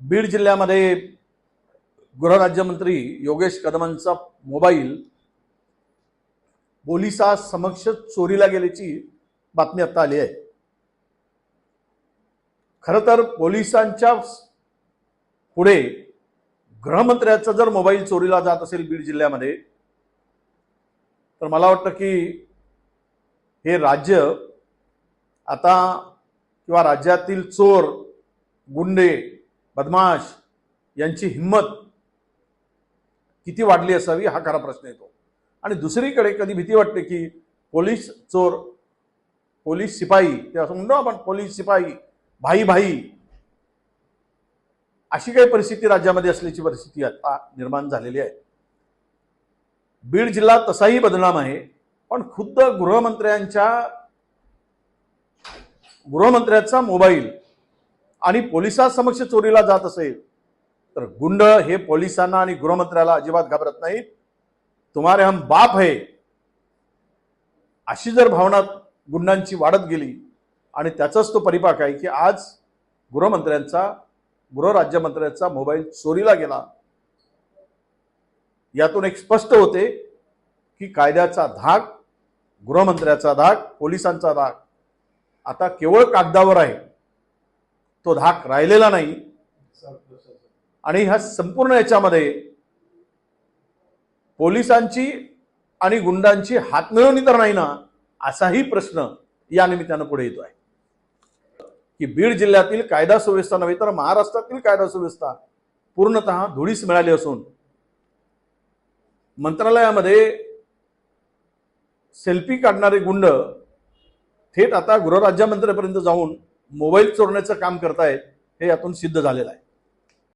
बीड जिल्ह्यामध्ये गृहराज्यमंत्री योगेश कदमांचा मोबाईल पोलिसासमक्ष चोरीला गेल्याची बातमी आता आली आहे. खरं तर पोलिसांच्या पुढे गृहमंत्र्याचा जर मोबाईल चोरीला जात असेल बीड जिल्ह्यामध्ये तर मला वाटतं की हे राज्य आता किंवा राज्यातील चोर गुंडे बदमाश यांची हिंमत किती वाढली असावी हा खरा प्रश्न येतो. आणि दुसरीकडे कधी भीती वाटते की पोलीस चोर पोलीस शिपाई ते असं म्हणतो आपण पोलीस शिपाई भाई भाई अशी काही परिस्थिती राज्यामध्ये असल्याची परिस्थिती आता निर्माण झालेली आहे. बीड जिल्हा तसाही बदनाम आहे पण खुद्द गृहमंत्र्यांच्या गृहमंत्र्याचा मोबाईल आणि पोलिसांसमक्ष चोरीला जात असेल तर गुंड हे पोलिसांना आणि गृहमंत्र्याला अजिबात घाबरत नाहीत. तुम्हारे हम बाप है. अशी जर भावना गुंडांची वाढत गेली आणि त्याचाच तो परिपाक आहे की आज गृहमंत्र्यांचा गृहराज्यमंत्र्यांचा मोबाईल चोरीला गेला. यातून एक स्पष्ट होते की कायद्याचा धाक गृहमंत्र्याचा धाक पोलिसांचा धाक आता केवळ कागदावर आहे. तो धाक राहिलेला नाही. आणि ह्या संपूर्ण याच्यामध्ये पोलिसांची आणि गुंडांची हातमिळवणी तर नाही ना असाही प्रश्न या निमित्तानं पुढे येतो आहे. की बीड जिल्ह्यातील कायदा सुव्यवस्था नव्हे तर महाराष्ट्रातील कायदा सुव्यवस्था पूर्णतः धुळीस मिळाली असून मंत्रालयामध्ये सेल्फी काढणारे गुंड थेट आता गृहराज्यमंत्र्यापर्यंत जाऊन मोबाईल चोरण्याचं काम करतायत हे यातून सिद्ध झालेलं आहे.